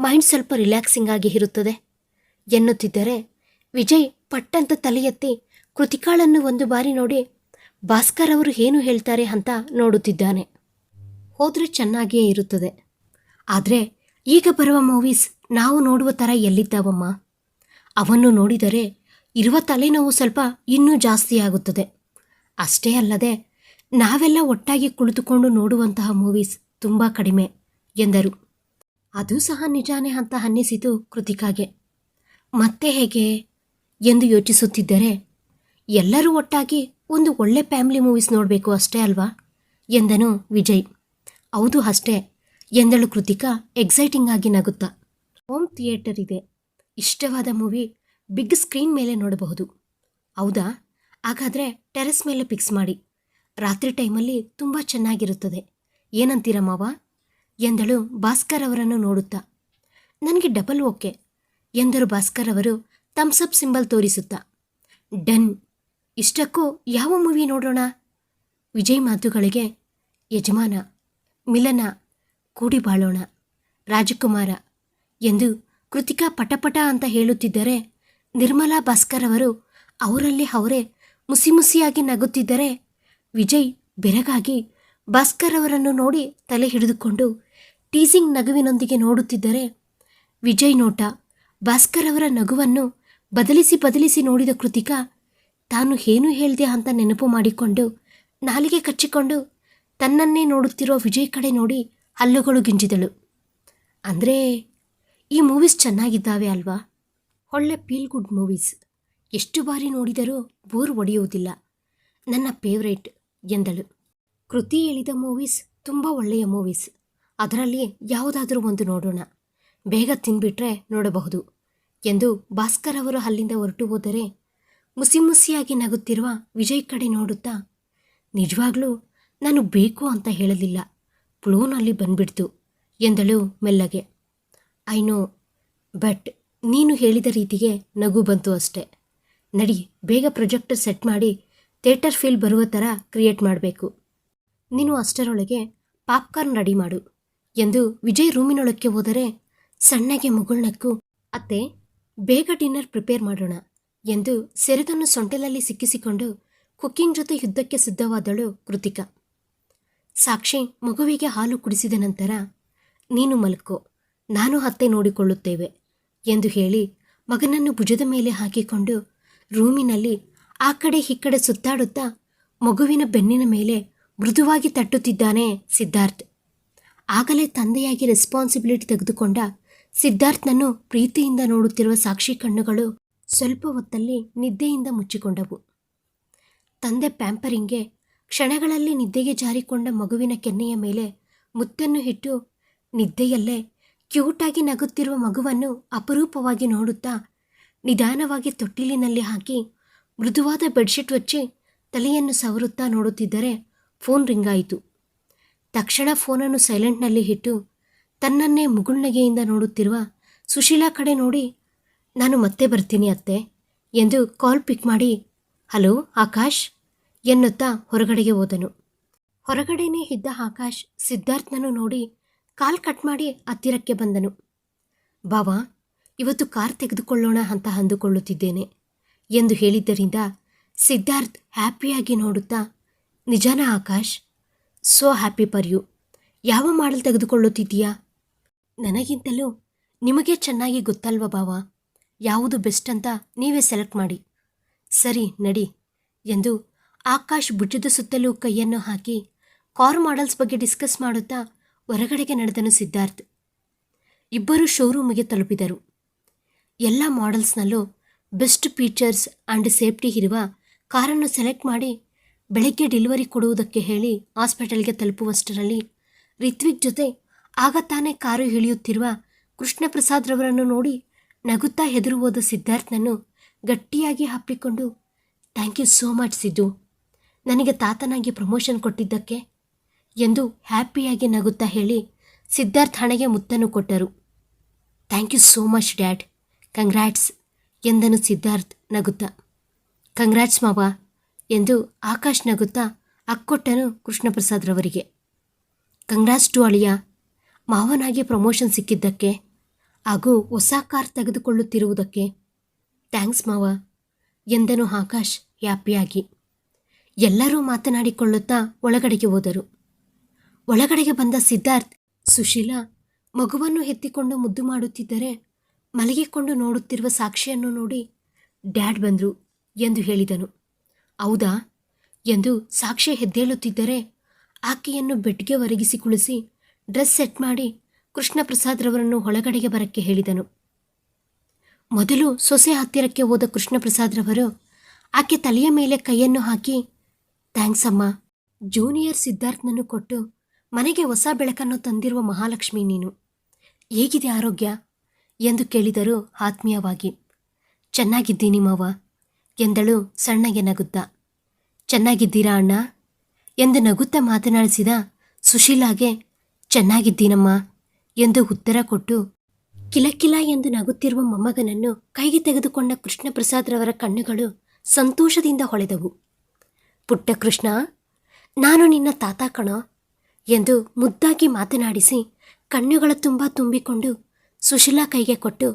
ಮೈಂಡ್ ಸ್ವಲ್ಪ ರಿಲ್ಯಾಕ್ಸಿಂಗ್ ಆಗಿ ಇರುತ್ತದೆ ಎನ್ನುತ್ತಿದ್ದರೆ ವಿಜಯ್ ಪಟ್ಟಂತ ತಲೆ ಎತ್ತಿ ಕೃತಿಕಾಳನ್ನು ಒಂದು ಬಾರಿ ನೋಡಿ, ಭಾಸ್ಕರ್ ಅವರು ಏನು ಹೇಳ್ತಾರೆ ಅಂತ ನೋಡುತ್ತಿದ್ದಾನೆ. ಹೋದರೆ ಚೆನ್ನಾಗಿಯೇ ಇರುತ್ತದೆ. ಆದರೆ ಈಗ ಬರುವ ಮೂವೀಸ್ ನಾವು ನೋಡುವ ಥರ ಎಲ್ಲಿದ್ದಾವಮ್ಮ? ಅವನ್ನು ನೋಡಿದರೆ ಇರುವ ತಲೆನೋವು ಸ್ವಲ್ಪ ಇನ್ನೂ ಜಾಸ್ತಿ ಆಗುತ್ತದೆ. ಅಷ್ಟೇ ಅಲ್ಲದೆ, ನಾವೆಲ್ಲ ಒಟ್ಟಾಗಿ ಕುಳಿತುಕೊಂಡು ನೋಡುವಂತಹ ಮೂವೀಸ್ ತುಂಬ ಕಡಿಮೆ, ಎಂದರು. ಅದು ಸಹ ನಿಜಾನೇ ಅಂತ ಅನ್ನಿಸಿತು ಕೃತಿಕಾಗೆ. ಮತ್ತೆ ಹೇಗೆ? ಎಂದು ಯೋಚಿಸುತ್ತಿದ್ದರೆ, ಎಲ್ಲರೂ ಒಟ್ಟಾಗಿ ಒಂದು ಒಳ್ಳೆ ಫ್ಯಾಮಿಲಿ ಮೂವೀಸ್ ನೋಡಬೇಕು ಅಷ್ಟೇ ಅಲ್ವಾ? ಎಂದನು ವಿಜಯ್. ಹೌದು ಅಷ್ಟೇ. ಎಂದಳು ಕೃತಿಕಾ. ಎಕ್ಸೈಟಿಂಗ್ ಆಗಿ ನಗುತ್ತಾ. ಹೋಮ್ ಥಿಯೇಟರ್ ಇದೆ. ಇಷ್ಟವಾದ ಮೂವಿ ಬಿಗ್ ಸ್ಕ್ರೀನ್ ಮೇಲೆ ನೋಡಬಹುದು. ಹೌದಾ? ಹಾಗಾದರೆ ಟೆರೆಸ್ ಮೇಲೆ ಫಿಕ್ಸ್ ಮಾಡಿ. ರಾತ್ರಿ ಟೈಮಲ್ಲಿ ತುಂಬ ಚೆನ್ನಾಗಿರುತ್ತದೆ. ಏನಂತೀರ ಮಾವ? ಎಂದಳು ಭಾಸ್ಕರ್ ಅವರನ್ನು ನೋಡುತ್ತಾ. ನನಗೆ ಡಬಲ್ ಓಕೆ. ಎಂದರು ಭಾಸ್ಕರ್ ಅವರು ಥಮ್ಸಪ್ ಸಿಂಬಲ್ ತೋರಿಸುತ್ತಾ. ಡನ್ ಇಷ್ಟಕ್ಕೂ ಯಾವ ಮೂವಿ ನೋಡೋಣ? ವಿಜಯ್ ಮಾತುಗಳಿಗೆ ಯಜಮಾನ. ಮಿಲನ. ಕೂಡಿ ಬಾಳೋಣ, ರಾಜಕುಮಾರ ಎಂದು ಕೃತಿಕಾ ಪಟಪಟ ಅಂತ ಹೇಳುತ್ತಿದ್ದರೆ ನಿರ್ಮಲಾ ಭಾಸ್ಕರ್ ಅವರು ಅವರಲ್ಲಿ ಅವರೇ ಮುಸಿಮುಸಿಯಾಗಿ ನಗುತ್ತಿದ್ದರೆ ವಿಜಯ್ ಬೆರಗಾಗಿ ಭಾಸ್ಕರ್ ಅವರನ್ನು ನೋಡಿ ತಲೆ ಹಿಡಿದುಕೊಂಡು ಟೀಸಿಂಗ್ ನಗುವಿನೊಂದಿಗೆ ನೋಡುತ್ತಿದ್ದರೆ ವಿಜಯ್ ನೋಟ ಭಾಸ್ಕರ್ ಅವರ ನಗುವನ್ನು ಬದಲಿಸಿ ಬದಲಿಸಿ ನೋಡಿದ ಕೃತಿಕಾ, ತಾನು ಏನು ಹೇಳಿದೆ ಅಂತ ನೆನಪು ಮಾಡಿಕೊಂಡು ನಾಲಿಗೆ ಕಚ್ಚಿಕೊಂಡು ತನ್ನನ್ನೇ ನೋಡುತ್ತಿರೋ ವಿಜಯ್ ಕಡೆ ನೋಡಿ ಹಲ್ಲುಗಳು ಗಿಂಜಿದಳು. ಅಂದರೆ ಈ ಮೂವೀಸ್ ಚೆನ್ನಾಗಿದ್ದಾವೆ ಅಲ್ವಾ? ಒಳ್ಳೆ ಫೀಲ್ ಗುಡ್ ಮೂವೀಸ್ ಎಷ್ಟು ಬಾರಿ ನೋಡಿದರೂ ಬೋರ್ ಒಡೆಯುವುದಿಲ್ಲ. ನನ್ನ ಫೇವ್ರೇಟ್ ಎಂದಳು. ಕೃತಿ ಹೇಳಿದ ಮೂವೀಸ್ ತುಂಬ ಒಳ್ಳೆಯ ಮೂವೀಸ್ ಅದರಲ್ಲಿ ಯಾವುದಾದರೂ ಒಂದು ನೋಡೋಣ. ಬೇಗ ತಿಂದ್ಬಿಟ್ರೆ ನೋಡಬಹುದು ಎಂದು ಭಾಸ್ಕರ್ ಅವರು ಅಲ್ಲಿಂದ ಹೊರಟು ಹೋದರೆ ಮುಸಿಮುಸಿಯಾಗಿ ನಗುತ್ತಿರುವ ವಿಜಯ್ ಕಡೆ ನೋಡುತ್ತಾ, ನಿಜವಾಗ್ಲೂ ನಾನು ಬೇಕು ಅಂತ ಹೇಳಲಿಲ್ಲ. ಫ್ಲೋನಲ್ಲಿ ಬಂದ್ಬಿಡ್ತು ಎಂದಳು ಮೆಲ್ಲಗೆ. ಐ ನೋ, ಬಟ್ ನೀನು ಹೇಳಿದ ರೀತಿಗೆ ನಗು ಬಂತು ಅಷ್ಟೆ. ನಡಿ, ಬೇಗ ಪ್ರೊಜೆಕ್ಟರ್ ಸೆಟ್ ಮಾಡಿ ಥಿಯೇಟರ್ ಫೀಲ್ ಬರುವ ಥರ ಕ್ರಿಯೇಟ್ ಮಾಡಬೇಕು. ನೀನು ಅಷ್ಟರೊಳಗೆ ಪಾಪ್ಕಾರ್ನ್ ರೆಡಿ ಮಾಡು ಎಂದು ವಿಜಯ್ ರೂಮಿನೊಳಕ್ಕೆ ಹೋದರೆ ಸಣ್ಣಗೆ ಮುಗುಳ್ನಕ್ಕು ಅತ್ತೆ, ಬೇಗ ಡಿನ್ನರ್ ಪ್ರಿಪೇರ್ ಮಾಡೋಣ ಎಂದು ಸೆರೆದನ್ನು ಸೊಂಟಲಲ್ಲಿ ಸಿಕ್ಕಿಸಿಕೊಂಡು ಕುಕ್ಕಿಂಗ್ ಜೊತೆ ಯುದ್ಧಕ್ಕೆ ಸಿದ್ಧವಾದಳು ಕೃತಿಕಾ. ಸಾಕ್ಷಿ ಮಗುವಿಗೆ ಹಾಲು ಕುಡಿಸಿದ ನಂತರ, ನೀನು ಮಲ್ಕೋ, ನಾನು ಅತ್ತೆ ನೋಡಿಕೊಳ್ಳುತ್ತೇವೆ ಎಂದು ಹೇಳಿ ಮಗನನ್ನು ಭುಜದ ಮೇಲೆ ಹಾಕಿಕೊಂಡು ರೂಮಿನಲ್ಲಿ ಆ ಕಡೆ ಈ ಕಡೆ ಸುತ್ತಾಡುತ್ತಾ ಮಗುವಿನ ಬೆನ್ನಿನ ಮೇಲೆ ಮೃದುವಾಗಿ ತಟ್ಟುತ್ತಿದ್ದಾನೆ ಸಿದ್ಧಾರ್ಥ್. ಆಗಲೇ ತಂದೆಯಾಗಿ ರೆಸ್ಪಾನ್ಸಿಬಿಲಿಟಿ ತೆಗೆದುಕೊಂಡ ಸಿದ್ಧಾರ್ಥ್ನನ್ನು ಪ್ರೀತಿಯಿಂದ ನೋಡುತ್ತಿರುವ ಸಾಕ್ಷಿ ಕಣ್ಣುಗಳು ಸ್ವಲ್ಪ ಹೊತ್ತಲ್ಲಿ ನಿದ್ದೆಯಿಂದ ಮುಚ್ಚಿಕೊಂಡವು. ತಂದೆ ಪ್ಯಾಂಪರಿಂಗ್ಗೆ ಕ್ಷಣಗಳಲ್ಲಿ ನಿದ್ದೆಗೆ ಜಾರಿಕೊಂಡ ಮಗುವಿನ ಕೆನ್ನೆಯ ಮೇಲೆ ಮುತ್ತನ್ನು ಇಟ್ಟು ನಿದ್ದೆಯಲ್ಲೇ ಕ್ಯೂಟಾಗಿ ನಗುತ್ತಿರುವ ಮಗುವನ್ನು ಅಪರೂಪವಾಗಿ ನೋಡುತ್ತಾ ನಿಧಾನವಾಗಿ ತೊಟ್ಟಿಲಿನಲ್ಲಿ ಹಾಕಿ ಮೃದುವಾದ ಬೆಡ್ಶೀಟ್ ಹೊಚ್ಚಿ ತಲೆಯನ್ನು ಸವರುತ್ತಾ ನೋಡುತ್ತಿದ್ದರೆ ಫೋನ್ ರಿಂಗಾಯಿತು. ತಕ್ಷಣ ಫೋನನ್ನು ಸೈಲೆಂಟ್ನಲ್ಲಿ ಇಟ್ಟು ತನ್ನನ್ನೇ ಮುಗುಳ್ನಗೆಯಿಂದ ನೋಡುತ್ತಿರುವ ಸುಶೀಲಾ ಕಡೆ ನೋಡಿ, ನಾನು ಮತ್ತೆ ಬರ್ತೀನಿ ಅತ್ತೆ ಎಂದು ಕಾಲ್ ಪಿಕ್ ಮಾಡಿ, ಹಲೋ, ಆಕಾಶ್? ಎನ್ನುತ್ತಾ ಹೊರಗಡೆಗೆ ಹೋದನು. ಹೊರಗಡೆನೇ ಇದ್ದ ಆಕಾಶ್ ಸಿದ್ಧಾರ್ಥನನ್ನು ನೋಡಿ ಕಾಲ್ ಕಟ್ ಮಾಡಿ ಹತ್ತಿರಕ್ಕೆ ಬಂದನು. ಬಾವಾ, ಇವತ್ತು ಕಾರ್ ತೆಗೆದುಕೊಳ್ಳೋಣ ಅಂತ ಅಂದುಕೊಳ್ಳುತ್ತಿದ್ದೇನೆ ಎಂದು ಹೇಳಿದ್ದರಿಂದ ಸಿದ್ಧಾರ್ಥ್ ಹ್ಯಾಪಿಯಾಗಿ ನೋಡುತ್ತಾ, ನಿಜಾನ Akash, so happy for you. ಯಾವ ಮಾಡಲ್ ತೆಗೆದುಕೊಳ್ಳುತ್ತಿದ್ದೀಯಾ? ನನಗಿಂತಲೂ ನಿಮಗೆ ಚೆನ್ನಾಗಿ ಗೊತ್ತಲ್ವ ಬಾವ, ಯಾವುದು ಬೆಸ್ಟ್ ಅಂತ ನೀವೇ ಸೆಲೆಕ್ಟ್ ಮಾಡಿ. ಸರಿ, ನಡಿ ಎಂದು ಆಕಾಶ್ ಭುಜದ ಸುತ್ತಲೂ ಕೈಯನ್ನು ಹಾಕಿ ಕಾರ್ ಮಾಡೆಲ್ಸ್ ಬಗ್ಗೆ ಡಿಸ್ಕಸ್ ಮಾಡುತ್ತಾ ಹೊರಗಡೆಗೆ ನಡೆದನು ಸಿದ್ಧಾರ್ಥ್. ಇಬ್ಬರು ಶೋರೂಮಿಗೆ ತಲುಪಿದರು. ಎಲ್ಲ ಮಾಡೆಲ್ಸ್ನಲ್ಲೂ ಬೆಸ್ಟ್ ಫೀಚರ್ಸ್ ಆ್ಯಂಡ್ ಸೇಫ್ಟಿ ಇರುವ ಕಾರನ್ನು ಸೆಲೆಕ್ಟ್ ಮಾಡಿ ಬೆಳಗ್ಗೆ ಡೆಲಿವರಿ ಕೊಡುವುದಕ್ಕೆ ಹೇಳಿ ಹಾಸ್ಪಿಟಲ್ಗೆ ತಲುಪುವಷ್ಟರಲ್ಲಿ ರಿತ್ವಿಕ್ ಜೊತೆ ಆಗ ತಾನೇ ಕಾರು ಇಳಿಯುತ್ತಿರುವ ಕೃಷ್ಣಪ್ರಸಾದ್ ರವರನ್ನು ನೋಡಿ ನಗುತ್ತಾ ಹೆದರು ಹೋದ ಸಿದ್ಧಾರ್ಥ್ನನ್ನು ಗಟ್ಟಿಯಾಗಿ ಹಪ್ಪಿಕೊಂಡು thank you so much Siddu ನನಗೆ ತಾತನಾಗಿ ಪ್ರಮೋಷನ್ ಕೊಟ್ಟಿದ್ದಕ್ಕೆ ಎಂದು ಹ್ಯಾಪಿಯಾಗಿ ನಗುತ್ತಾ ಹೇಳಿ ಸಿದ್ಧಾರ್ಥ್ ಹಣೆಗೆ ಮುತ್ತನ್ನು ಕೊಟ್ಟರು. Thank you so much dad. Congrats ಎಂದನು ಸಿದ್ಧಾರ್ಥ್ ನಗುತ್ತಾ. ಕಂಗ್ರ್ಯಾಟ್ಸ್ ಮಾವ ಎಂದು ಆಕಾಶ್ ನಗುತ್ತಾ ಅಕ್ಕೊಟ್ಟನು ಕೃಷ್ಣಪ್ರಸಾದ್ರವರಿಗೆ ಕಂಗ್ರಾಟ್ಸ್ ಟು ಅಳಿಯ, ಮಾವನಾಗಿ ಪ್ರಮೋಷನ್ ಸಿಕ್ಕಿದ್ದಕ್ಕೆ ಹಾಗೂ ಹೊಸ ಕಾರ್ ತೆಗೆದುಕೊಳ್ಳುತ್ತಿರುವುದಕ್ಕೆ ಥ್ಯಾಂಕ್ಸ್ ಮಾವ ಎಂದನು ಆಕಾಶ್ ಹ್ಯಾಪಿಯಾಗಿ. ಎಲ್ಲರೂ ಮಾತನಾಡಿಕೊಳ್ಳುತ್ತಾ ಒಳಗಡೆಗೆ ಹೋದರು. ಒಳಗಡೆಗೆ ಬಂದ ಸಿದ್ಧಾರ್ಥ್, ಸುಶೀಲಾ ಮಗುವನ್ನು ಎತ್ತಿಕೊಂಡು ಮುದ್ದು ಮಾಡುತ್ತಿದ್ದರೆ ಮಲಗಿಕೊಂಡು ನೋಡುತ್ತಿರುವ ಸಾಕ್ಷಿಯನ್ನು ನೋಡಿ ಡ್ಯಾಡ್ ಬಂದರು ಎಂದು ಹೇಳಿದನು. ಹೌದಾ? ಎಂದು ಸಾಕ್ಷಿ ಹೆದ್ದೇಳುತ್ತಿದ್ದರೆ ಆಕೆಯನ್ನು ಬೆಡ್ಗೆ ಒರಗಿಸಿ ಕುಳಿಸಿ ಡ್ರೆಸ್ ಸೆಟ್ ಮಾಡಿ ಕೃಷ್ಣ ಪ್ರಸಾದ್ರವರನ್ನು ಒಳಗಡೆಗೆ ಬರಕ್ಕೆ ಹೇಳಿದನು. ಮೊದಲು ಸೊಸೆ ಹತ್ತಿರಕ್ಕೆ ಹೋದ ಕೃಷ್ಣ ಪ್ರಸಾದ್ರವರು ಆಕೆ ತಲೆಯ ಮೇಲೆ ಕೈಯನ್ನು ಹಾಕಿ ಥ್ಯಾಂಕ್ಸ್ ಅಮ್ಮ. ಜೂನಿಯರ್ ಸಿದ್ಧಾರ್ಥನನ್ನು ಕೊಟ್ಟು ಮನೆಗೆ ಹೊಸ ಬೆಳಕನ್ನು ತಂದಿರುವ ಮಹಾಲಕ್ಷ್ಮಿ ನೀನು. ಹೇಗಿದೆ ಆರೋಗ್ಯ? ಎಂದು ಕೇಳಿದರು ಆತ್ಮೀಯವಾಗಿ. ಚೆನ್ನಾಗಿದ್ದೀನಿ ಮಾವ, ಎಂದಳು ಸಣ್ಣಗೆ ನಗುತ್ತಾ. ಚೆನ್ನಾಗಿದ್ದೀರಾ ಅಣ್ಣ? ಎಂದು ನಗುತ್ತಾ ಮಾತನಾಡಿಸಿದ ಸುಶೀಲಾಗೆ, ಚೆನ್ನಾಗಿದ್ದೀನಮ್ಮ, ಎಂದು ಉತ್ತರ ಕೊಟ್ಟು, ಕಿಲಕಿಲ ಎಂದು ನಗುತ್ತಿರುವ ಮೊಮ್ಮಗನನ್ನು ಕೈಗೆ ತೆಗೆದುಕೊಂಡ ಕೃಷ್ಣಪ್ರಸಾದ್ರವರ ಕಣ್ಣುಗಳು ಸಂತೋಷದಿಂದ ಹೊಳೆದವು. ಪುಟ್ಟ ಕೃಷ್ಣ ನಾನು ನಿನ್ನ ತಾತ ಕಣೋ ಎಂದು ಮುದ್ದಾಗಿ ಮಾತನಾಡಿಸಿ ಕಣ್ಣುಗಳ ತುಂಬ ತುಂಬಿಕೊಂಡು ಸುಶೀಲಾ ಕೈಗೆ ಕೊಟ್ಟು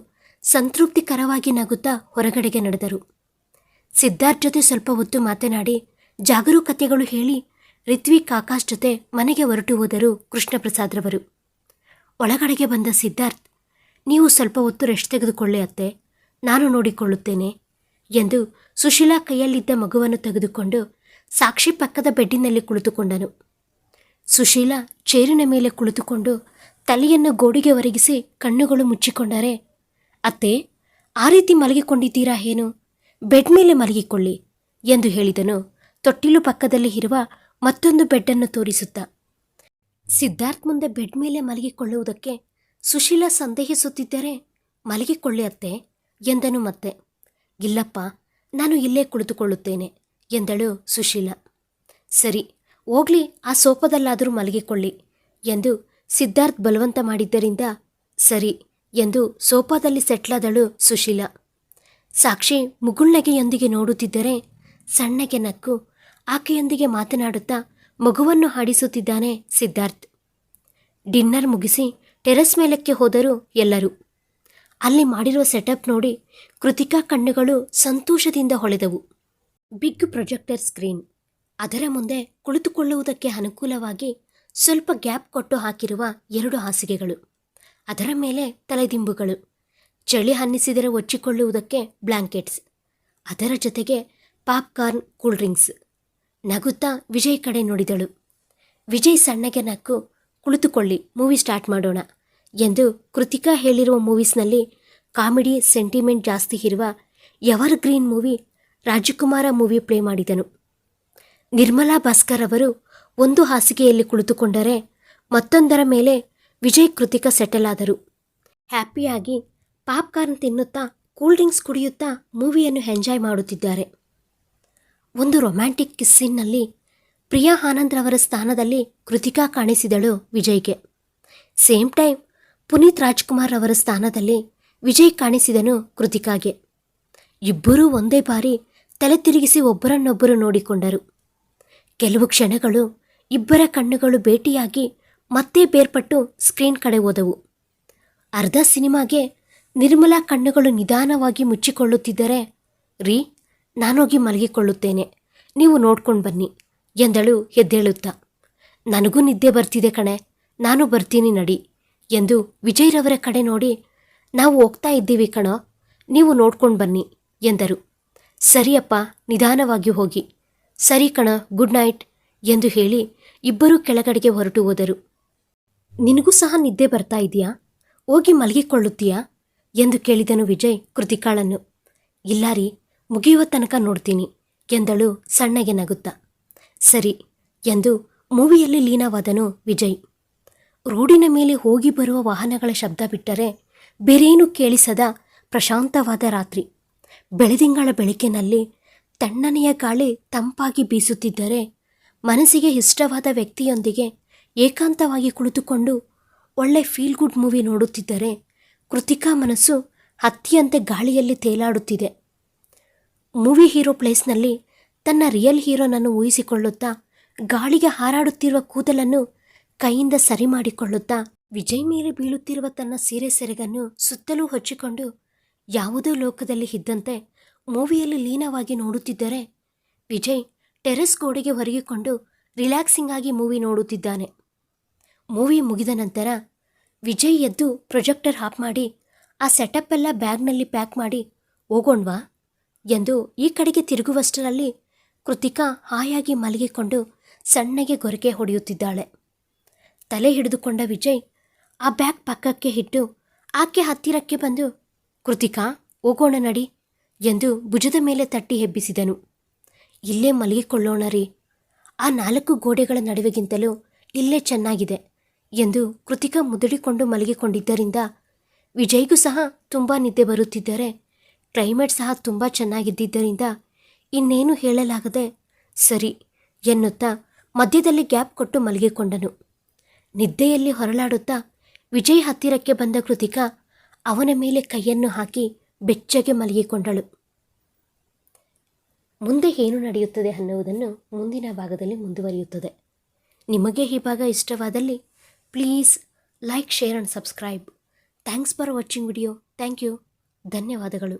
ಸಂತೃಪ್ತಿಕರವಾಗಿ ನಗುತ್ತಾ ಹೊರಗಡೆಗೆ ನಡೆದರು. ಸಿದ್ಧಾರ್ಥ್ ಜೊತೆ ಸ್ವಲ್ಪ ಹೊತ್ತು ಮಾತನಾಡಿ ಜಾಗರೂಕತೆಗಳು ಹೇಳಿ ರಿತ್ವಿಕ್ ಆಕಾಶ್ ಜೊತೆ ಮನೆಗೆ ಹೊರಟು ಹೋದರು ಕೃಷ್ಣಪ್ರಸಾದ್ರವರು. ಒಳಗಡೆಗೆ ಬಂದ ಸಿದ್ಧಾರ್ಥ್, ನೀವು ಸ್ವಲ್ಪ ಹೊತ್ತು ರೆಸ್ಟ್ ತೆಗೆದುಕೊಳ್ಳಿ ಅತ್ತೆ, ನಾನು ನೋಡಿಕೊಳ್ಳುತ್ತೇನೆ ಎಂದು ಸುಶೀಲಾ ಕೈಯಲ್ಲಿದ್ದ ಮಗುವನ್ನು ತೆಗೆದುಕೊಂಡು ಸಾಕ್ಷಿ ಪಕ್ಕದ ಬೆಡ್ಡಿನಲ್ಲಿ ಕುಳಿತುಕೊಂಡನು. ಸುಶೀಲಾ ಚೇರಿನ ಮೇಲೆ ಕುಳಿತುಕೊಂಡು ತಲೆಯನ್ನು ಗೋಡೆಗೆ ಒರಗಿಸಿ ಕಣ್ಣುಗಳು ಮುಚ್ಚಿಕೊಂಡರೆ, ಅತ್ತೆ, ಆ ರೀತಿ ಮಲಗಿಕೊಂಡಿದ್ದೀರಾ ಏನು? ಬೆಡ್ ಮೇಲೆ ಮಲಗಿಕೊಳ್ಳಿ, ಎಂದು ಹೇಳಿದನು. ತೊಟ್ಟಿಲು ಪಕ್ಕದಲ್ಲಿ ಇರುವ ಮತ್ತೊಂದು ಬೆಡ್ಡನ್ನು ತೋರಿಸುತ್ತಾ. ಸಿದ್ಧಾರ್ಥ್ ಮುಂದೆ ಬೆಡ್ ಮೇಲೆ ಮಲಗಿಕೊಳ್ಳುವುದಕ್ಕೆ ಸುಶೀಲಾ ಸಂದೇಹಿಸುತ್ತಿದ್ದರೆ, ಮಲಗಿಕೊಳ್ಳಿ ಅತ್ತೆ, ಎಂದನು ಮತ್ತೆ. ಇಲ್ಲಪ್ಪ, ನಾನು ಇಲ್ಲೇ ಕುಳಿತುಕೊಳ್ಳುತ್ತೇನೆ. ಎಂದಳು ಸುಶೀಲ. ಸರಿ, ಹೋಗ್ಲಿ, ಆ ಸೋಫಾದಲ್ಲಾದರೂ ಮಲಗಿಕೊಳ್ಳಿ ಎಂದು ಸಿದ್ಧಾರ್ಥ್ ಬಲವಂತ ಮಾಡಿದ್ದರಿಂದ ಸರಿ ಎಂದು ಸೋಫಾದಲ್ಲಿ ಸೆಟ್ಲಾದಳು ಸುಶೀಲ. ಸಾಕ್ಷಿ ಮುಗುಳ್ನಗೆಯೊಂದಿಗೆ ನೋಡುತ್ತಿದ್ದರೆ ಸಣ್ಣಗೆ ನಕ್ಕು, ಆಕೆಯೊಂದಿಗೆ ಮಾತನಾಡುತ್ತಾ ಮಗುವನ್ನು ಹಾಡಿಸುತ್ತಿದ್ದಾನೆ ಸಿದ್ಧಾರ್ಥ್. ಡಿನ್ನರ್ ಮುಗಿಸಿ ಟೆರೆಸ್ ಮೇಲಕ್ಕೆ ಹೋದರು ಎಲ್ಲರೂ. ಅಲ್ಲಿ ಮಾಡಿರುವ ಸೆಟಪ್ ನೋಡಿ ಕೃತಿಕಾ ಕಣ್ಣುಗಳು ಸಂತೋಷದಿಂದ ಹೊಳೆದವು. Big projector screen. ಅದರ ಮುಂದೆ ಕುಳಿತುಕೊಳ್ಳುವುದಕ್ಕೆ ಅನುಕೂಲವಾಗಿ ಸ್ವಲ್ಪ ಗ್ಯಾಪ್ ಕೊಟ್ಟು ಹಾಕಿರುವ ಎರಡು ಹಾಸಿಗೆಗಳು. ಅದರ ಮೇಲೆ ತಲೆದಿಂಬುಗಳು. ಚಳಿ ಹನ್ನಿಸಿದರೆ ಒಚ್ಚಿಕೊಳ್ಳುವುದಕ್ಕೆ ಬ್ಲ್ಯಾಂಕೆಟ್ಸ್ ಅದರ ಜೊತೆಗೆ ಪಾಪ್ಕಾರ್ನ್ ಕೂಲ್ ಡ್ರಿಂಕ್ಸ್. ನಗುತ್ತಾ ವಿಜಯ್ ಕಡೆ ನೋಡಿದಳು. ವಿಜಯ್ ಸಣ್ಣಗೆ ನಕ್ಕು, ಕುಳಿತುಕೊಳ್ಳಿ, ಮೂವಿ ಸ್ಟಾರ್ಟ್ ಮಾಡೋಣ ಎಂದು ಕೃತಿಕಾ ಹೇಳಿರುವ ಮೂವೀಸ್ನಲ್ಲಿ ಕಾಮಿಡಿ ಸೆಂಟಿಮೆಂಟ್ ಜಾಸ್ತಿ ಇರುವ evergreen movie Rajakumara movie play ಮಾಡಿದನು. ನಿರ್ಮಲಾ ಭಾಸ್ಕರ್ ಅವರು ಒಂದು ಹಾಸಿಗೆಯಲ್ಲಿ ಕುಳಿತುಕೊಂಡರೆ ಮತ್ತೊಂದರ ಮೇಲೆ ವಿಜಯ್ ಕೃತಿಕ ಸೆಟಲ್ ಆದರು. ಹ್ಯಾಪಿಯಾಗಿ ಪಾಪ್ಕಾರ್ನ್ ತಿನ್ನುತ್ತಾ, ಕೂಲ್ ಡ್ರಿಂಕ್ಸ್ ಕುಡಿಯುತ್ತಾ ಮೂವಿಯನ್ನು ಎಂಜಾಯ್ ಮಾಡುತ್ತಿದ್ದಾರೆ. ಒಂದು ರೊಮ್ಯಾಂಟಿಕ್ ಕಿಸ್ಸಿನ್ನಲ್ಲಿ ಪ್ರಿಯಾ ಆನಂದ್ರವರ ಸ್ಥಾನದಲ್ಲಿ ಕೃತಿಕಾ ಕಾಣಿಸಿದಳು ವಿಜಯ್ಗೆ. ಸೇಮ್ ಟೈಮ್ ಪುನೀತ್ ರಾಜ್ಕುಮಾರ್ ಅವರ ಸ್ಥಾನದಲ್ಲಿ ವಿಜಯ್ ಕಾಣಿಸಿದನು ಕೃತಿಕಾಗೆ. ಇಬ್ಬರೂ ಒಂದೇ ಬಾರಿ ತಲೆ ತಿರುಗಿಸಿ ಒಬ್ಬರನ್ನೊಬ್ಬರು ನೋಡಿಕೊಂಡರು. ಕೆಲವು ಕ್ಷಣಗಳು ಇಬ್ಬರ ಕಣ್ಣುಗಳು ಭೇಟಿಯಾಗಿ ಮತ್ತೆ ಬೇರ್ಪಟ್ಟು ಸ್ಕ್ರೀನ್ ಕಡೆ ಹೋದವು. ಅರ್ಧ ಸಿನಿಮಾಗೆ ನಿರ್ಮಲಾ ಕಣ್ಣುಗಳು ನಿಧಾನವಾಗಿ ಮುಚ್ಚಿಕೊಳ್ಳುತ್ತಿದ್ದರೆ, ರೀ, ನಾನೋಗಿ ಮಲಗಿಕೊಳ್ಳುತ್ತೇನೆ. ನೀವು ನೋಡ್ಕೊಂಡು ಬನ್ನಿ, ಎಂದಳು ಎದ್ದೇಳುತ್ತಾ ನನಗೂ ನಿದ್ದೆ ಬರ್ತಿದೆ ಕಣೆ, ನಾನು ಬರ್ತೀನಿ ನಡಿ, ಎಂದು ವಿಜಯ್ರವರ ಕಡೆ ನೋಡಿ, ನಾವು ಹೋಗ್ತಾ ಇದ್ದೀವಿ ಕಣೋ, ನೀವು ನೋಡ್ಕೊಂಡು ಬನ್ನಿ, ಎಂದರು. ಸರಿಯಪ್ಪ, ನಿಧಾನವಾಗಿ ಹೋಗಿ. ಸರಿ ಕಣ, ಗುಡ್ ನೈಟ್ ಎಂದು ಹೇಳಿ ಇಬ್ಬರೂ ಕೆಳಗಡೆಗೆ ಹೊರಟು ಹೋದರು. ನಿನಗೂ ಸಹ ನಿದ್ದೆ ಬರ್ತಾ ಇದೆಯಾ? ಹೋಗಿ ಮಲಗಿಕೊಳ್ಳುತ್ತೀಯಾ? ಎಂದು ಕೇಳಿದನು ವಿಜಯ್ ಕೃತಿಕಾಳನ್ನು. ಇಲ್ಲ ರೀ, ಮುಗಿಯುವ ತನಕ ನೋಡ್ತೀನಿ ಎಂದಳು ಸಣ್ಣಗೆ ನಗುತ್ತಾ. ಸರಿ ಎಂದು ಮೂವಿಯಲ್ಲಿ ಲೀನವಾದನು ವಿಜಯ್. ರೋಡಿನ ಮೇಲೆ ಹೋಗಿ ಬರುವ ವಾಹನಗಳ ಶಬ್ದ ಬಿಟ್ಟರೆ ಬೇರೇನೂ ಕೇಳಿಸದ ಪ್ರಶಾಂತವಾದ ರಾತ್ರಿ. ಬೆಳದಿಂಗಳ ಬೆಳಕಿನಲ್ಲಿ ತಣ್ಣನೆಯ ಗಾಳಿ ತಂಪಾಗಿ ಬೀಸುತ್ತಿದ್ದರೆ ಮನಸ್ಸಿಗೆ ಇಷ್ಟವಾದ ವ್ಯಕ್ತಿಯೊಂದಿಗೆ ಏಕಾಂತವಾಗಿ ಕುಳಿತುಕೊಂಡು ಒಳ್ಳೆ ಫೀಲ್ ಗುಡ್ ಮೂವಿ ನೋಡುತ್ತಿದ್ದರೆ ಕೃತಿಕಾ ಮನಸ್ಸು ಹತ್ತಿಯಂತೆ ಗಾಳಿಯಲ್ಲಿ ತೇಲಾಡುತ್ತಿದೆ. ಮೂವಿ ಹೀರೋ ಪ್ಲೇಸ್ನಲ್ಲಿ ತನ್ನ ರಿಯಲ್ ಹೀರೋನನ್ನು ಊಹಿಸಿಕೊಳ್ಳುತ್ತಾ ಗಾಳಿಗೆ ಹಾರಾಡುತ್ತಿರುವ ಕೂದಲನ್ನು ಕೈಯಿಂದ ಸರಿ ಮಾಡಿಕೊಳ್ಳುತ್ತಾ ವಿಜಯ್ ಮೇಲೆ ಬೀಳುತ್ತಿರುವ ತನ್ನ ಸೀರೆ ಸೆರೆಗನ್ನು ಸುತ್ತಲೂ ಹೊಚ್ಚಿಕೊಂಡು ಯಾವುದೋ ಲೋಕದಲ್ಲಿ ಇದ್ದಂತೆ ಮೂವಿಯಲ್ಲಿ ಲೀನವಾಗಿ ನೋಡುತ್ತಿದ್ದರೆ ವಿಜಯ್ ಟೆರೆಸ್ ಗೋಡೆಗೆ ಹೊರಗಿಕೊಂಡು ರಿಲ್ಯಾಕ್ಸಿಂಗ್ ಆಗಿ ಮೂವಿ ನೋಡುತ್ತಿದ್ದಾನೆ. ಮೂವಿ ಮುಗಿದ ನಂತರ ವಿಜಯ್ ಎದ್ದು ಪ್ರೊಜೆಕ್ಟರ್ ಆಫ್ ಮಾಡಿ, ಆ ಸೆಟಪ್ ಎಲ್ಲ ಬ್ಯಾಗ್ನಲ್ಲಿ ಪ್ಯಾಕ್ ಮಾಡಿ, ಹೋಗೋಣ್ವಾ? ಎಂದು ಈ ಕಡೆಗೆ ತಿರುಗುವಷ್ಟರಲ್ಲಿ ಕೃತಿಕಾ ಹಾಯಾಗಿ ಮಲಗಿಕೊಂಡು ಸಣ್ಣಗೆ ಗೊರಕೆ ಹೊಡೆಯುತ್ತಿದ್ದಾಳೆ. ತಲೆ ಹಿಡಿದುಕೊಂಡ ವಿಜಯ್ ಆ ಬ್ಯಾಗ್ ಪಕ್ಕಕ್ಕೆ ಇಟ್ಟು ಆಕೆ ಹತ್ತಿರಕ್ಕೆ ಬಂದು ಕೃತಿಕಾ, ಹೋಗೋಣ ನಡಿ ಎಂದು ಭುಜದ ಮೇಲೆ ತಟ್ಟಿ ಹೆಬ್ಬಿಸಿದನು ಇಲ್ಲೇ ಮಲಗಿಕೊಳ್ಳೋಣ ರೀ. ಆ ನಾಲ್ಕು ಗೋಡೆಗಳ ನಡುವೆಗಿಂತಲೂ ಇಲ್ಲೇ ಚೆನ್ನಾಗಿದೆ ಎಂದು ಕೃತಿಕಾ ಮುದುಡಿಕೊಂಡು ಮಲಗಿಕೊಂಡಿದ್ದರಿಂದ ವಿಜಯ್ಗೂ ಸಹ ತುಂಬ ನಿದ್ದೆ ಬರುತ್ತಿದ್ದರೆ, ಕ್ಲೈಮೇಟ್ ಸಹ ತುಂಬ ಚೆನ್ನಾಗಿದ್ದರಿಂದ ಇನ್ನೇನು ಹೇಳಲಾಗದೆ ಸರಿ ಎನ್ನುತ್ತಾ ಮಧ್ಯದಲ್ಲಿ ಗ್ಯಾಪ್ ಕೊಟ್ಟು ಮಲಗಿಕೊಂಡನು. ನಿದ್ದೆಯಲ್ಲಿ ಹೊರಳಾಡುತ್ತಾ ವಿಜಯ್ ಹತ್ತಿರಕ್ಕೆ ಬಂದ ಕೃತಿಕಾ ಅವನ ಮೇಲೆ ಕೈಯನ್ನು ಹಾಕಿ ಬೆಚ್ಚಗೆ ಮಲಗಿಕೊಂಡಳು. ಮುಂದೆ ಏನು ನಡೆಯುತ್ತದೆ ಅನ್ನುವುದನ್ನು ಮುಂದಿನ ಭಾಗದಲ್ಲಿ ಮುಂದುವರಿಯುತ್ತದೆ. ನಿಮಗೆ ಈ ಭಾಗ ಇಷ್ಟವಾದಲ್ಲಿ please like share and subscribe thanks for watching video thank you ಧನ್ಯವಾದಗಳು.